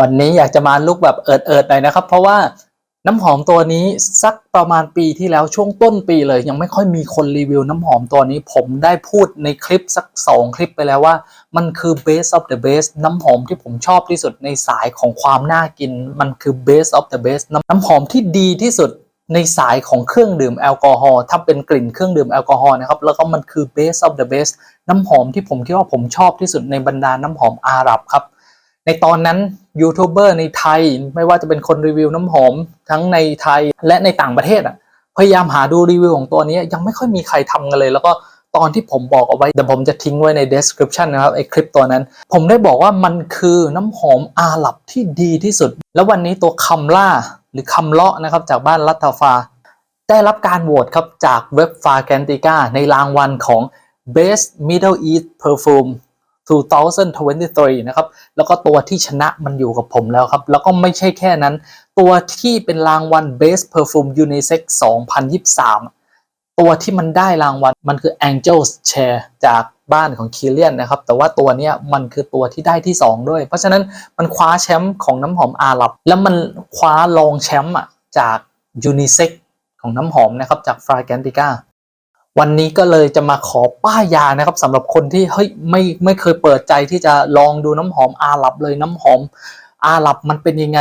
วันนี้อยากจะมาลุกแบบเอิดเอิดๆหน่อยนะครับ เพราะว่าน้ำหอมตัวนี้สักประมาณปีที่แล้วช่วงต้นปีเลย ยังไม่ค่อยมีคนรีวิวน้ำหอมตัวนี้ ผมได้พูดในคลิปสัก 2 คลิปไปแล้วว่า มันคือ best of the best น้ำหอมที่ผมชอบที่สุดในสายของความน่ากิน มันคือ best of the best น้ำหอมที่ดีที่สุดในสายของเครื่องดื่มแอลกอฮอล์ถ้าเป็นกลิ่นเครื่องดื่มแอลกอฮอล์นะครับ แล้วก็มันคือ best of the best น้ำหอมที่ผมคิดว่าผมชอบที่สุดในบรรดาน้ำหอมอาหรับครับ ในตอนนั้นยูทูบเบอร์ในไทยไม่ว่าจะเป็นคนรีวิวน้ำหอม ทั้งในไทยและในต่างประเทศอะพยายามหาดูรีวิวของตัวนี้ยังไม่ค่อยมีใครทำกันเลย แล้วก็ตอนที่ผมบอกเอาไว้เดี๋ยวผมจะทิ้งไว้ใน description นะครับไอคลิปตัวนั้น ผมได้บอกว่ามันคือน้ำหอมอาหรับที่ดีที่สุด แล้ววันนี้ตัวคำล่าหรือคำเลาะนะครับจากบ้านรัตตาฟา ได้รับการโหวตครับจากเว็บฟาแกนติก้าในรางวัลของ Best Middle East Perfume 2023 นะครับ แล้วก็ตัวที่ชนะมันอยู่กับผมแล้วครับ แล้วก็ไม่ใช่แค่นั้น ตัวที่เป็นรางวัล Best Perfume Unisex 2023 ตัวที่มันได้รางวัลมันคือ Angel's Chair จากบ้านของคีเลียนนะครับ แต่ว่าตัวนี้มันคือตัวที่ได้ที่ 2 ด้วย เพราะฉะนั้นมันคว้าแชมป์ของน้ำหอมอาหรับ แล้วมันคว้ารองแชมป์อะจาก Unisex ของน้ำหอมนะครับจาก Fragrantica วันนี้ก็เลยจะมาขอป้ายยานะครับสำหรับคนที่เฮ้ยไม่ไม่เคยเปิดใจที่จะลองดูน้ำหอมอาหรับเลยน้ำหอมอาหรับมันเป็นยังไง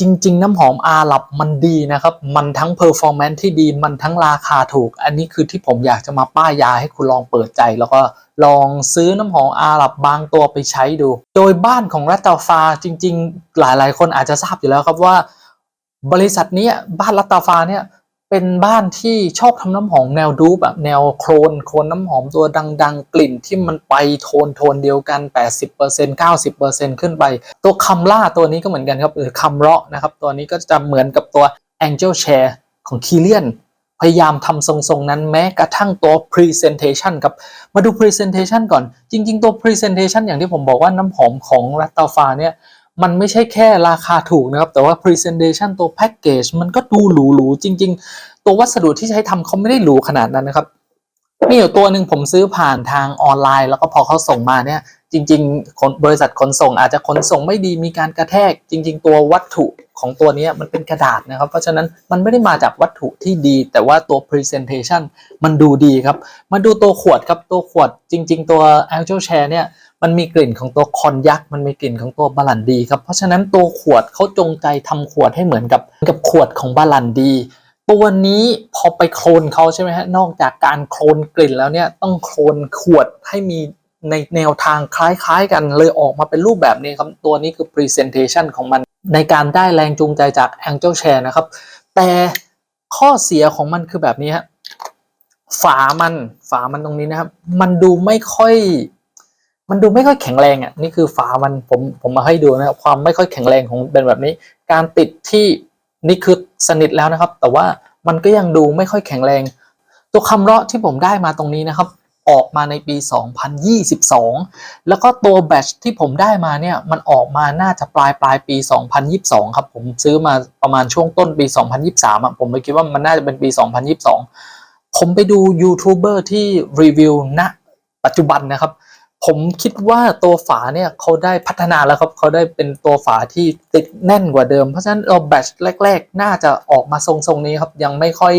จริง ๆ น้ำหอมอาหรับมันดีนะครับ มันทั้งเพอร์ฟอร์แมนซ์ที่ดีมันทั้งราคาถูก อันนี้คือที่ผมอยากจะมาป้ายยาให้คุณลองเปิดใจ แล้วก็ลองซื้อน้ำหอมอาหรับบางตัวไปใช้ดู โดยบ้านของรัตตาฟาจริง ๆ หลายๆ คนอาจจะทราบอยู่แล้วครับว่า บริษัทนี้บ้านรัตตาฟาเนี่ย เป็นบ้านที่ชอบทำน้ำหอมแนวดูแบบแนวโคลนโคลนน้ำหอมตัวดัง ๆ กลิ่นที่มันไปโทนโทนเดียวกัน 80% 90%ขึ้นไป ตัวคำล่าตัวนี้ก็เหมือนกันครับหรือคำเราะนะครับ ตัวนี้ก็จะเหมือนกับตัว Angel Chair ของ k i l i a n พยายามทำทรงๆนั้นแม้กระทั่งตัว Presentation ครับ มาดู Presentation ก่อน จริง ๆ ตัว Presentation อย่างที่ผมบอกว่าน้ำหอมของรัตตาฟาเนี่ย มันไม่ใช่แค่ราคาถูกนะครับ แต่ว่า Presentation ตัว Package มันก็ดูหรูๆจริง ๆ ตัววัสดุที่ใช้ทำเขาไม่ได้หรูขนาดนั้นนะครับมีอยู่ตัวหนึ่งผมซื้อผ่านทางออนไลน์ แล้วก็พอเขาส่งมาเนี่ยจริงๆบริษัทขนส่งอาจจะขนส่งไม่ดีมีการกระแทก จริง ๆ ตัววัตถุของตัวนี้มันเป็นกระดาษนะครับ เพราะฉะนั้นมันไม่ได้มาจากวัตถุที่ดี แต่ว่าตัว Presentation มันดูดีครับ มาดูตัวขวดครับตัวขวดจริง ๆ ตัว Angel Share เนี่ย มันมีกลิ่นของตัวคอนยักษ์มันมีกลิ่นของตัวบาลันดีครับเพราะฉะนั้นตัวขวดเขาจงใจทำขวดให้เหมือนกับกับขวดของบาลันดี ตัวนี้พอไปโคลนเขาใช่ไหมฮะนอกจากการโคลนกลิ่นแล้วเนี่ยต้องโคลนขวดให้มีในแนวทางคล้ายๆ กันเลยออกมาเป็นรูปแบบนี้ครับตัวนี้คือ Presentation ของมันในการได้แรงจูงใจจาก Angel Share นะครับ แต่ข้อเสียของมันคือแบบนี้ฮะฝามันฝามันตรงนี้นะครับ มันดูไม่ค่อย มันดูไม่ค่อยแข็งแรงอะนี่คือฝามันผมผมมาให้ดูนะครับความไม่ค่อยแข็งแรงของเป็นแบบนี้ การติดที่นี่คือสนิทแล้วนะครับ แต่ว่ามันก็ยังดูไม่ค่อยแข็งแรง ตัวคำเราะที่ผมได้มาตรงนี้นะครับ ออกมาในปี 2022 แล้วก็ตัวแบตที่ผมได้มาเนี่ยมันออกมาน่าจะปลายปลายปี 2022 ครับ ผมซื้อมาประมาณช่วงต้นปี 2023อะผมเลยคิดว่ามันน่าจะเป็นปี 2022 ผมไปดูยูทูบเบอร์ที่รีวิวณปัจจุบันนะครับ ผมคิดว่าตัวฝาเนี่ยเขาได้พัฒนาแล้วครับเขาได้เป็นตัวฝาที่ติดแน่นกว่าเดิม เพราะฉะนั้นเราแบตแรก ๆ น่าจะออกมาทรงๆนี้ครับยังไม่ค่อย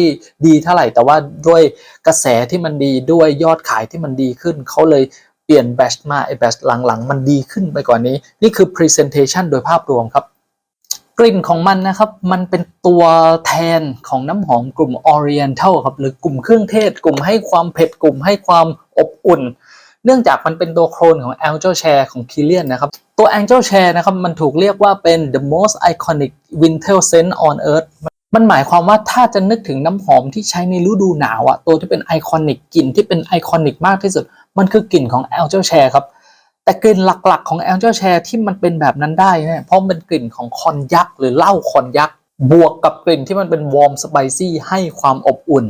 ดีเท่าไหร่ แต่ว่าด้วยกระแสที่มันดีด้วยยอดขายที่มันดีขึ้น เขาเลยเปลี่ยนแบตมาไอแบตหลังๆ มันดีขึ้นไปกว่านี้ นี่คือ Presentation โดยภาพรวมครับ กลิ่นของมันนะครับ มันเป็นตัวแทนของน้ำหอมกลุ่ม Oriental ครับหรือกลุ่มเครื่องเทศ กลุ่มให้ความเผ็ดกลุ่มให้ความอบอุ่น เนื่องจากมันเป็นตัวโคลนของ Angel Share ของ k i l i a n นะครับ ตัว Angel Share นะครับ มันถูกเรียกว่าเป็น the most iconic winter scent on earth มันหมายความว่าถ้าจะนึกถึงน้ำหอมที่ใช้ในฤดูหนาวอะตัวที่เป็นไอคอนิกกลิ่นที่เป็นไอคอนิกมากที่สุด มันคือกลิ่นของ Angel Share ครับ แต่กลิ่นหลักๆของ Angel Share ที่มันเป็นแบบนั้นได้เนี่ยเพราะมันเป็นกลิ่นของคอนยักษ์หรือเหล้าคอนยักษ์บวกกับกลิ่นที่มันเป็นวอร์มสไปซี่ให้ความอบอุ่น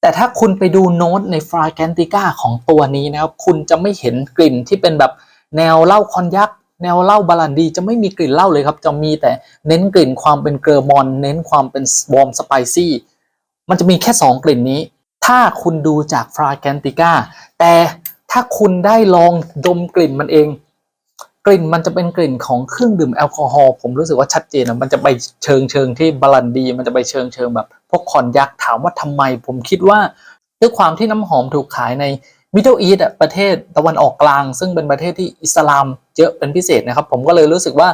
แต่ถ้าคุณไปดูโน้ตใน Fragrantica ของตัวนี้นะครับ คุณจะไม่เห็นกลิ่นที่เป็นแบบแนวเหล้าคอนยักแนวเหล้าบาลันดีจะไม่มีกลิ่นเหล้าเลยครับ จะมีแต่เน้นกลิ่นความเป็นเกรอมอน เน้นความเป็นวอร์มสไปซี่ มันจะมีแค่ 2 กลิ่นนี้ ถ้าคุณดูจาก Fragrantica แต่ถ้าคุณได้ลองดมกลิ่นมันเอง กลิ่นมันจะเป็นกลิ่นของเครื่องดื่มแอลกอฮอล์ผมรู้สึกว่าชัดเจนนะมันจะไปเชิงเชิงที่บาลันดี มันจะไปเชิงเชิงแบบพวกคอนยักถามว่าทำไม ผมคิดว่าด้วยความที่น้ำหอมถูกขายในมิดเดิลอีสต์ประเทศตะวันออกกลาง ซึ่งเป็นประเทศที่อิสลามเยอะเป็นพิเศษนะครับ ผมก็เลยรู้สึกว่า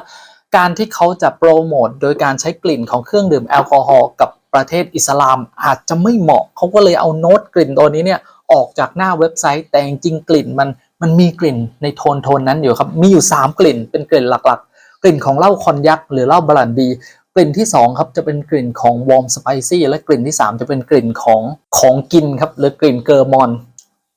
การที่เขาจะโปรโมทโดยการใช้กลิ่นของเครื่องดื่มแอลกอฮอล์กับประเทศอิสลามอาจจะไม่เหมาะเขาก็เลยเอาโน้ตกลิ่นตัวนี้เนี่ยออกจากหน้าเว็บไซต์แต่จริงกลิ่นมัน มันมีกลิ่นในโทนโทนนั้นอยู่ครับ มีอยู่ 3 กลิ่นเป็นกลิ่นหลักๆ กลิ่นของเหล้าคอนยักหรือเหล้าบรันดี กลิ่นที่ 2 ครับจะเป็นกลิ่นของวอร์มสไปซี่และกลิ่นที่ 3 จะเป็นกลิ่นของของกินครับหรือกลิ่นเกอร์มอน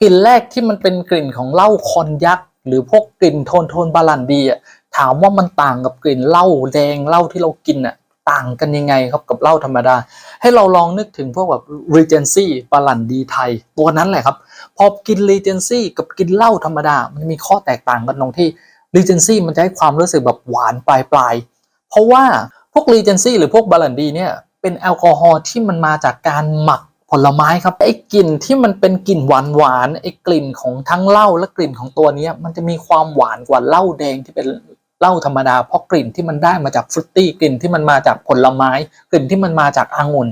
กลิ่นแรกที่มันเป็นกลิ่นของเหล้าคอนยักหรือพวกกลิ่นโทนโทนบาลันดีอะถามว่ามันต่างกับกลิ่นเหล้าแดงเหล้าที่เรากินอะต่างกันยังไงครับกับเหล้าธรรมดา ให้เราลองนึกถึงพวกแบบ Regency บาลันดีไทย ตัวนั้นแหละครับ พอกิน Regency กับกินเหล้าธรรมดา มันมีข้อแตกต่างกันตรงที่ Regency มันจะให้ความรู้สึกแบบหวานปลายปลายเพราะว่าพวก Regency หรือพวกบาลันดีเนี่ยเป็นแอลกอฮอล์ที่มันมาจากการหมักผลไม้ครับไอ้กลิ่นที่มันเป็นกลิ่นหวานหวานไอ้กลิ่นของทั้งเหล้าและกลิ่นของตัวนี้มันจะมีความหวานกว่าเหล้าแดงที่เป็นเหล้าธรรมดาเพราะกลิ่นที่มันได้มาจากฟรุตตี้กลิ่นที่มันมาจากผลไม้ กลิ่นที่มันมาจากองุ่น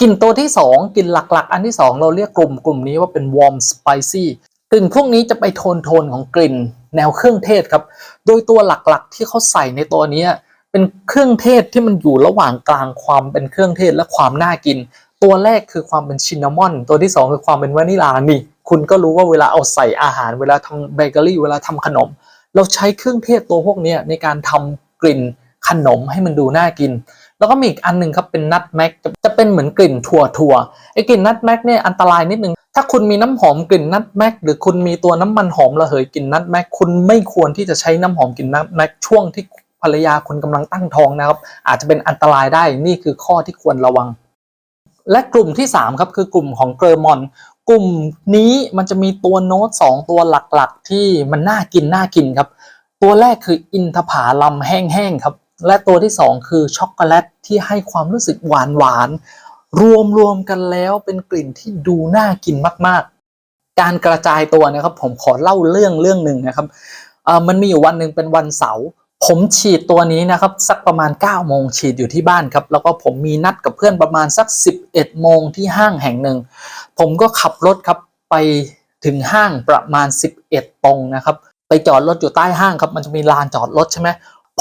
กลิ่นตัวที่ 2กลิ่นหลักๆ อันที่ 2 เราเรียกกลุ่มกลุ่มนี้ว่าเป็น warm spicy กลิ่นพวกนี้จะไปโทนโทนของกลิ่นแนวเครื่องเทศครับ โดยตัวหลักๆ ที่เขาใส่ในตัวนี้เป็นเครื่องเทศที่มันอยู่ระหว่างกลางความเป็นเครื่องเทศและความน่ากิน ตัวแรกคือความเป็นชินนามอน ตัวที่ 2 คือความเป็นวานิลานี่ คุณก็รู้ว่าเวลาเอาใส่อาหารเวลาทำเบเกอรี่เวลาทำขนม เราใช้เครื่องเทศตัวพวกนี้ในการทำกลิ่นขนมให้มันดูน่ากิน แล้วก็มีอีกอันหนึ่งครับเป็นนัทแม็กจะเป็นเหมือนกลิ่นถั่วถั่วไอ้กลิ่นนัทแม็กเนี่ยอันตรายนิดนึงถ้าคุณมีน้ำหอมกลิ่นนัทแม็กหรือคุณมีตัวน้ำมันหอมระเหยกลิ่นนัทแม็กคุณไม่ควรที่จะใช้น้ำหอมกลิ่นนัทแม็กช่วงที่ภรรยาคุณกำลังตั้งท้องนะครับ อาจจะเป็นอันตรายได้นี่คือข้อที่ควรระวัง และกลุ่มที่3ครับคือกลุ่มของเกรมอนกลุ่มนี้มันจะมีตัวโน้ต 2 ตัวหลักๆ ที่มันน่ากินน่ากินครับ ตัวแรกคืออินทผลัมแห้งๆครับ และตัวที่ 2 คือช็อกโกแลตที่ให้ความรู้สึกหวานหวานรวมรวมกันแล้วเป็นกลิ่นที่ดูน่ากินมาก ๆ การกระจายตัวนะครับผมขอเล่าเรื่องเรื่องหนึ่งนะครับมันมีอยู่วันหนึ่งเป็นวันเสาร์ผมฉีดตัวนี้นะครับสักประมาณ9โมงฉีดอยู่ที่บ้านครับแล้วก็ผมมีนัดกับเพื่อนประมาณสัก 11โมงที่ห้างแห่งหนึ่ง ผมก็ขับรถครับไปถึงห้างประมาณ 11ตรงนะครับ ไปจอดรถอยู่ใต้ห้างครับมันจะมีลานจอดรถใช่ไหม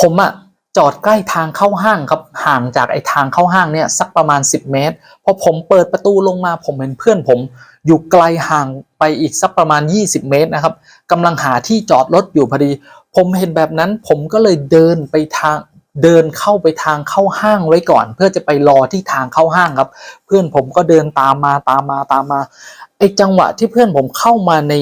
ผมอะ จอดใกล้ทางเข้าห้างครับห่างจากไอ้ทางเข้าห้างเนี่ยสักประมาณ 10 เมตรพอผมเปิดประตูลงมาผมเห็นเพื่อนผม อยู่ไกลห่างไปอีกสักประมาณ 20 เมตรนะครับกำลังหาที่จอดรถอยู่พอดี ผมเห็นแบบนั้นผมก็เลยเดินไปทางเดินเข้าไปทางเข้าห้างไว้ก่อน เพื่อจะไปรอที่ทางเข้าห้างครับ เพื่อนผมก็เดินตามมาตามมาตามมาไอ้จังหวะที่เพื่อนผมเข้ามาใน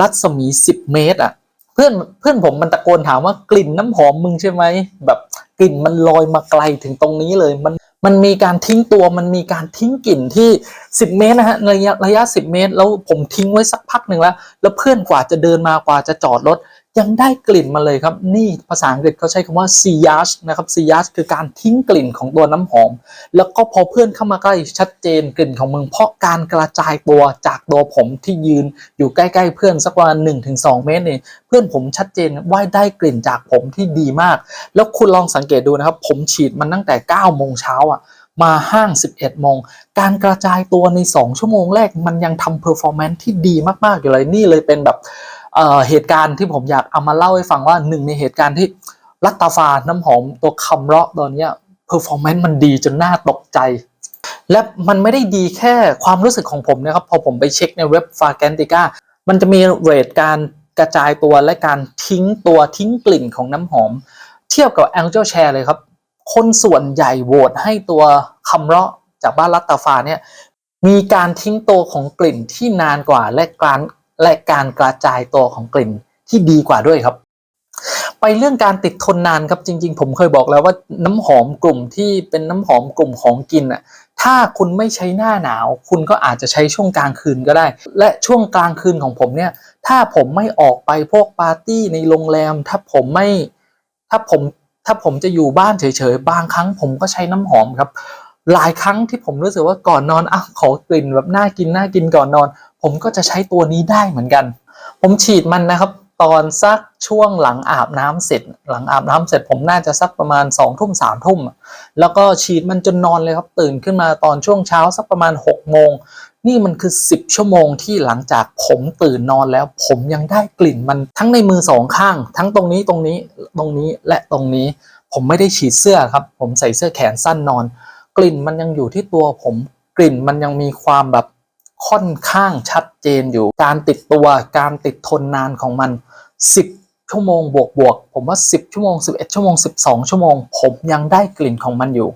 รัศมี 10 เมตรอะ พื่อนเพื่อนผมมันตะโกนถามว่ากลิ่นน้ำหอมมึงใช่ไหมแบบกลิ่นมันลอยมาไกลถึงตรงนี้เลยมันมันมีการทิ้งตัวมันมีการทิ้งกลิ่นที่ 10 เมตรนะฮะระยะระยะ 10 เมตร แล้วผมทิ้งไว้สักพักหนึ่งแล้ว แล้วเพื่อนกว่าจะเดินมากว่าจะจอดรถ ยังได้กลิ่นมาเลยครับ นี่ภาษาอังกฤษเขาใช้คำว่า c y a g e นะครับ c y a g e คือการทิ้งกลิ่นของตัวน้ำหอม แล้วก็พอเพื่อนเข้ามาใกล้ชัดเจนกลิ่นของมึง เพราะการกระจายตัวจากตัวผมที่ยืนอยู่ใกล้ๆเพื่อนสักประมาณ1-2 เมตรเนี่ยเพื่อนผมชัดเจนว่าได้กลิ่นจากผมที่ดีมาก แล้วคุณลองสังเกตดูนะครับ ผมฉีดมันตั้งแต่9โมงเช้าอะมาห้าง 11โมง การกระจายตัวใน 2 ชั่วโมงแรกมันยังทำเพอร์ฟอร์แมนซ์ที่ดีมากๆอยู่เลย นี่เลยเป็นแบบ เอ่อเหตุการณ์ที่ผมอยากเอามาเล่าให้ฟังว่าหนึ่งในเหตุการณ์ที่ลัตตาฟาน้ำหอมตัวคำเราะตัวเนี้ยเพอร์ฟอร์แมนซ์มันดีจนน่าตกใจ และมันไม่ได้ดีแค่ความรู้สึกของผมนะครับ พอผมไปเช็คในเว็บฟาแกนติก้ามันจะมีเรทการกระจายตัวและการทิ้งตัวทิ้งกลิ่นของน้ำหอม เทียบกับ Angel Share เลยครับ คนส่วนใหญ่โหวตให้ตัวคำเราะจากบ้านรัตตาฟาเนี่ยมีการทิ้งตัวของกลิ่นที่นานกว่าและการ และการกระจายตัวของกลิ่นที่ดีกว่าด้วยครับ ไปเรื่องการติดทนนานครับจริง ๆ ผมเคยบอกแล้วว่าน้ำหอมกลุ่มที่เป็นน้ำหอมกลุ่มของกินอะถ้าคุณไม่ใช้หน้าหนาว คุณก็อาจจะใช้ช่วงกลางคืนก็ได้ และช่วงกลางคืนของผมเนี่ย ถ้าผมไม่ออกไปพวกปาร์ตี้ในโรงแรม ถ้าผมไม่ ถ้าผมถ้าผมจะอยู่บ้านเฉยๆ บางครั้งผมก็ใช้น้ำหอมครับ หลายครั้งที่ผมรู้สึกว่าก่อนนอนอะขอกลิ่นแบบน่ากินน่ากินก่อนนอน ผมก็จะใช้ตัวนี้ได้เหมือนกัน ผมฉีดมันนะครับ ตอนสักช่วงหลังอาบน้ำเสร็จ หลังอาบน้ำเสร็จผมน่าจะสักประมาณ2องทุ่มสามทุ่ม แล้วก็ฉีดมันจนนอนเลยครับ ตื่นขึ้นมาตอนช่วงเช้าสักประมาณ6กโมงนี่มันคือ 10 ชั่วโมงที่หลังจากผมตื่นนอนแล้ว ผมยังได้กลิ่นมันทั้งในมือสองข้าง ทั้งตรงนี้ตรงนี้ตรงนี้และตรงนี้ ผมไม่ได้ฉีดเสื้อครับ ผมใส่เสื้อแขนสั้นนอน กลิ่นมันยังอยู่ที่ตัวผม กลิ่นมันยังมีความแบบ ค่อนข้างชัดเจนอยู่ การติดตัวการติดทนนานของมัน 10 ชั่วโมงบวกบวกผมว่า 10 ชั่วโมง 11 ชั่วโมง 12 ชั่วโมง ผมยังได้กลิ่นของมันอยู่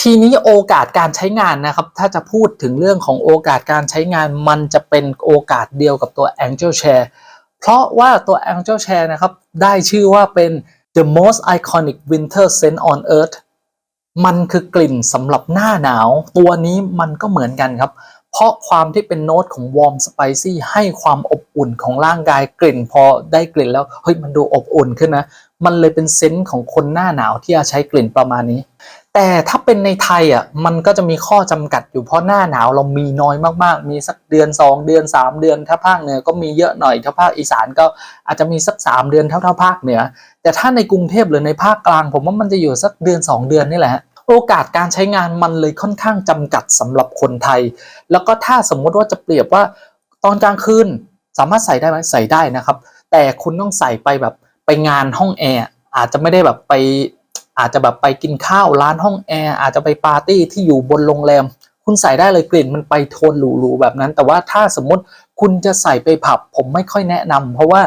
ทีนี้โอกาสการใช้งานนะครับ ถ้าจะพูดถึงเรื่องของโอกาสการใช้งาน มันจะเป็นโอกาสเดียวกับตัว Angel Chair เพราะว่าตัว Angel Chair นะครับ ได้ชื่อว่าเป็น the most iconic winter scent on earth มันคือกลิ่นสำหรับหน้าหนาว ตัวนี้มันก็เหมือนกันครับ เพราะความที่เป็นโน้ตของวอร์มสไปซี่ให้ความอบอุ่นของร่างกายกลิ่น พอได้กลิ่นแล้วเฮ้ยมันดูอบอุ่นขึ้นนะ มันเลยเป็นเซนส์ของคนหน้าหนาวที่จะใช้กลิ่นประมาณนี้ แต่ถ้าเป็นในไทยอะมันก็จะมีข้อจำกัดอยู่เพราะหน้าหนาวเรามีน้อยมากๆ มีสักเดือน 2 เดือน 3 เดือน ถ้าภาคเหนือก็มีเยอะหน่อยถ้าภาคอีสานก็อาจจะมีสัก 3 เดือนเท่าเท่าภาคเหนือ แต่ถ้าในกรุงเทพหรือในภาคกลาง ผมว่ามันจะอยู่สักเดือน 2 เดือนนี่แหละ โอกาสการใช้งานมันเลยค่อนข้างจำกัดสำหรับคนไทย แล้วก็ถ้าสมมุติว่าจะเปรียบว่าตอนกลางคืนสามารถใส่ได้ไหมใส่ได้นะครับ แต่คุณต้องใส่ไปแบบไปงานห้องแอร์อาจจะไม่ได้แบบไปอาจจะแบบไปกินข้าวร้านห้องแอร์อาจจะไปปาร์ตี้ที่อยู่บนโรงแรม คุณใส่ได้เลยกลิ่นมันไปโทนหรูๆแบบนั้น แต่ว่าถ้าสมมติคุณจะใส่ไปผับ ผมไม่ค่อยแนะนำเพราะว่า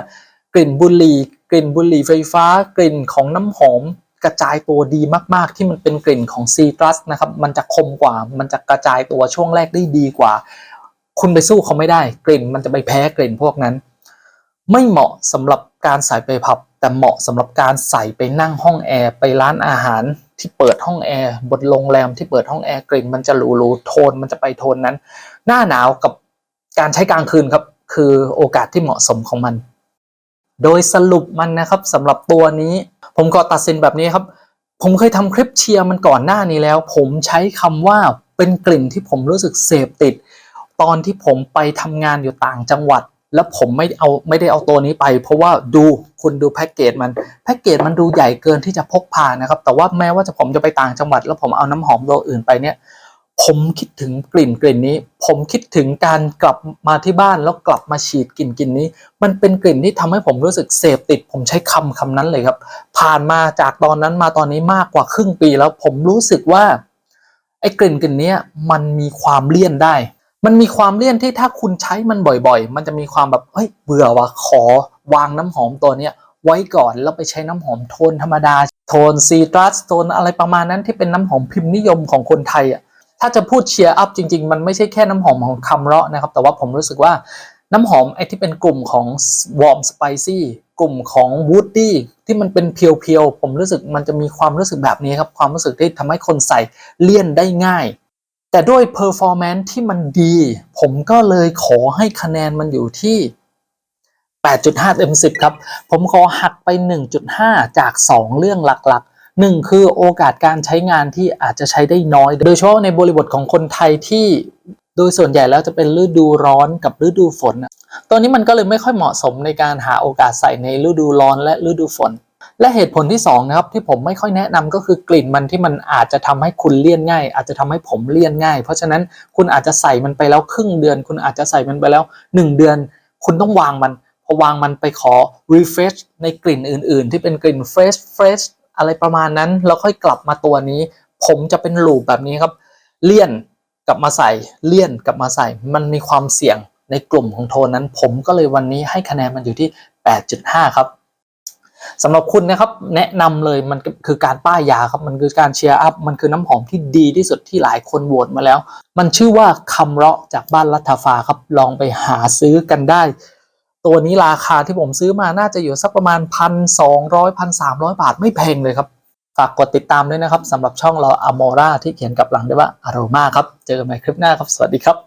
กลิ่นบุหรี่กลิ่นบุหรี่ไฟฟ้า กลิ่นของน้ำหอม กระจายตัวดีมากๆ ที่มันเป็นกลิ่นของซีตรัสนะครับ มันจะคมกว่า มันจะกระจายตัวช่วงแรกได้ดีกว่า คุณไปสู้เขาไม่ได้ กลิ่นมันจะไปแพ้กลิ่นพวกนั้น ไม่เหมาะสำหรับการใส่ไปผับ แต่เหมาะสำหรับการใส่ไปนั่งห้องแอร์ไปร้านอาหารที่เปิดห้องแอร์บนโรงแรมที่เปิดห้องแอร์กลิ่นมันจะหรูๆโทนมันจะไปโทนนั้น หน้าหนาวกับการใช้กลางคืนครับ คือโอกาสที่เหมาะสมของมัน โดยสรุปมันนะครับสำหรับตัวนี้ ผมก็ตัดสินแบบนี้ครับ ผมเคยทำคลิปเชียร์มันก่อนหน้านี้แล้ว ผมใช้คำว่าเป็นกลิ่นที่ผมรู้สึกเสพติด ตอนที่ผมไปทำงานอยู่ต่างจังหวัด แล้วผมไม่เอาไม่ได้เอาตัวนี้ไป เพราะว่าดูคุณดูแพ็กเกจมันแพ็กเกจมันดูใหญ่เกินที่จะพกพานะครับ แต่ว่าแม้ว่าจะผมจะไปต่างจังหวัด แล้วผมเอาน้ำหอมตัวอื่นไปเนี่ย ผมคิดถึงกลิ่นกลิ่นนี้ ผมคิดถึงการกลับมาที่บ้านแล้วกลับมาฉีดกลิ่นกลิ่นนี้ มันเป็นกลิ่นที่ทำให้ผมรู้สึกเสพติด ผมใช้คำคำนั้นเลยครับ ผ่านมาจากตอนนั้นมาตอนนี้มากกว่าครึ่งปีแล้วผมรู้สึกว่าไอ้กลิ่นกลิ่นนี้มันมีความเลี่ยนได้ มันมีความเลี่ยนที่ถ้าคุณใช้มันบ่อยๆ มันจะมีความแบบเฮ้ยเบื่อว่ะขอวางน้ำหอมตัวเนี้ยไว้ก่อนแล้วไปใช้น้ำหอมโทนธรรมดา โทนซีตรัสโทนอะไรประมาณนั้นที่เป็นน้ำหอมพิมพ์นิยมของคนไทยอะ ถ้าจะพูดเชียร์อัพจริง ๆ มันไม่ใช่แค่น้ำหอมของคำเราะนะครับ แต่ว่าผมรู้สึกว่าน้ำหอมไอ้ที่เป็นกลุ่มของวอร์มสไปซี่กลุ่มของวูดดี้ที่มันเป็นเพียวๆ ผมรู้สึกมันจะมีความรู้สึกแบบนี้ครับ ความรู้สึกที่ทำให้คนใส่เลี่ยนได้ง่าย แต่ด้วยเพอร์ฟอร์แมนซ์ที่มันดี ผมก็เลยขอให้คะแนนมันอยู่ที่ 8.5เต็ม10 ครับ ผมขอหักไป 1.5 จาก 2 เรื่องหลักๆ หนึ่งคือโอกาสการใช้งานที่อาจจะใช้ได้น้อย โดยเฉพาะในบริบทของคนไทยที่โดยส่วนใหญ่แล้วจะเป็นฤดูร้อนกับฤดูฝนตัวนี้มันก็เลยไม่ค่อยเหมาะสมในการหาโอกาสใส่ในฤดูร้อนและฤดูฝน และเหตุผลที่สองนะครับที่ผมไม่ค่อยแนะนำก็คือกลิ่นมันที่มันอาจจะทำให้คุณเลี่ยนง่าย อาจจะทำให้ผมเลี่ยนง่าย เพราะฉะนั้นคุณอาจจะใส่มันไปแล้วครึ่งเดือน คุณอาจจะใส่มันไปแล้ว 1 เดือน คุณต้องวางมันพอวางมันไปขอ refresh ในกลิ่นอื่น ๆ ที่เป็นกลิ่น fresh fresh อะไรประมาณนั้น แล้วค่อยกลับมาตัวนี้ ผมจะเป็นลูปแบบนี้ครับ เลี่ยนกลับมาใส่เลี่ยนกลับมาใส่ มันมีความเสี่ยงในกลุ่มของโทนนั้น ผมก็เลยวันนี้ให้คะแนนมันอยู่ที่ 8.5 ครับสำหรับคุณนะครับแนะนำเลยมันคือการป้ายยาครับมันคือการเชียร์อัพมันคือน้ำหอมที่ดีที่สุดที่หลายคนโหวตมาแล้ว มันชื่อว่าคำเราะจากบ้านรัฐฟาครับลองไปหาซื้อกันได้ ตัวนี้ราคาที่ผมซื้อมาน่าจะอยู่สักประมาณพันสองร้อยพันสามร้อยบาทไม่แพงเลยครับ ฝากกดติดตามด้วยนะครับสำหรับช่องเราอโมราที่เขียนกับหลังได้วยว่าอารมาครับ เจอกันใหม่คลิปหน้าครับ สวัสดีครับ